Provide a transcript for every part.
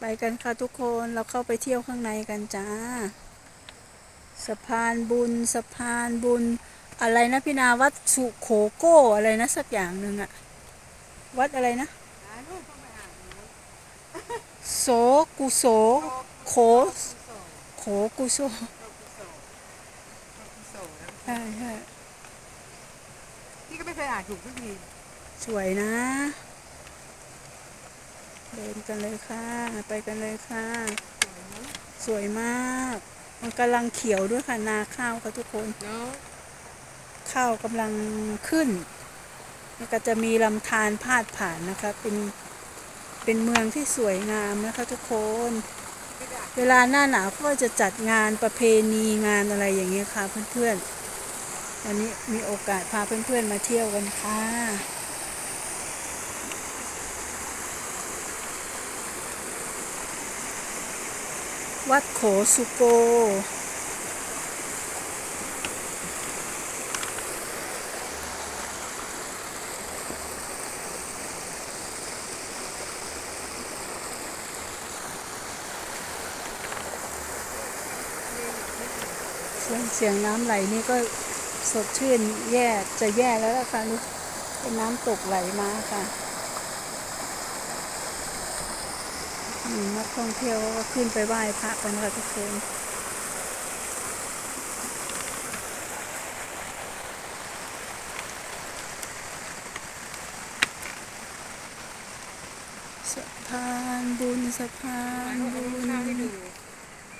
ไปกันค่ะทุกคนเราเข้าไปเที่ยวข้างในกันจ้า สะพานบุญสะพานบุญ อะไรนะพี่นาวัดสุโขโก้อะไรนะสักอย่างหนึ่งอะวัดอะไรนะหาลูกต้องไปอ่านนะโสกุโสโขโขกุโสโลกุโสโลกุโสนะใช่ใช่พี่ก็ไม่เคยอ่านถูกทุกทีสวยนะ เดินกันเลยค่ะ ไปกันเลยค่ะ สวยมาก มันกำลังเขียวด้วยค่ะ นาข้าวค่ะทุกคน เนาะข้าวกำลังขึ้นแล้วก็จะมีลำธารพาดผ่านนะคะ เป็น เป็นเมืองที่สวยงามนะคะทุกคน เวลาหน้าหนาวก็จะจัดงานประเพณีงานอะไรอย่างเงี้ยค่ะเพื่อนๆวันนี้มีโอกาสพาเพื่อนๆมาเที่ยวกันค่ะ วัดโขสุโก เสียงเสียงน้ำไหลนี่ก็สดชื่นแย่จะแย่แล้วล่ะค่ะลูกเป็นน้ำตกไหลมาค่ะอืม นักท่องเที่ยวก็ขึ้นไปไหว้พระกันค่ะทุกคนสะพานบุญสะพานบุข้าวให้ญดู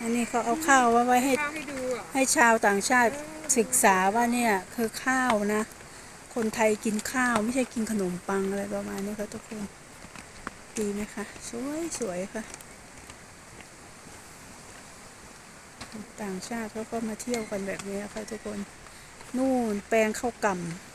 อันนี้เขาเอาข้าวไว้ไว้ให้ข้าวให้ดูอะให้ชาวต่างชาติศึกษาว่าเนี่ยคือข้าวนะ คนไทยกินข้าวไม่ใช่กินขนมปังอะไรประมาณนี้ค่ะทุกคน ดีไหมคะ สวยสวยค่ะ ต่างชาติเขาก็มาเที่ยวกันแบบนี้ค่ะทุกคน นู่นแปลงข้าวกล่ำ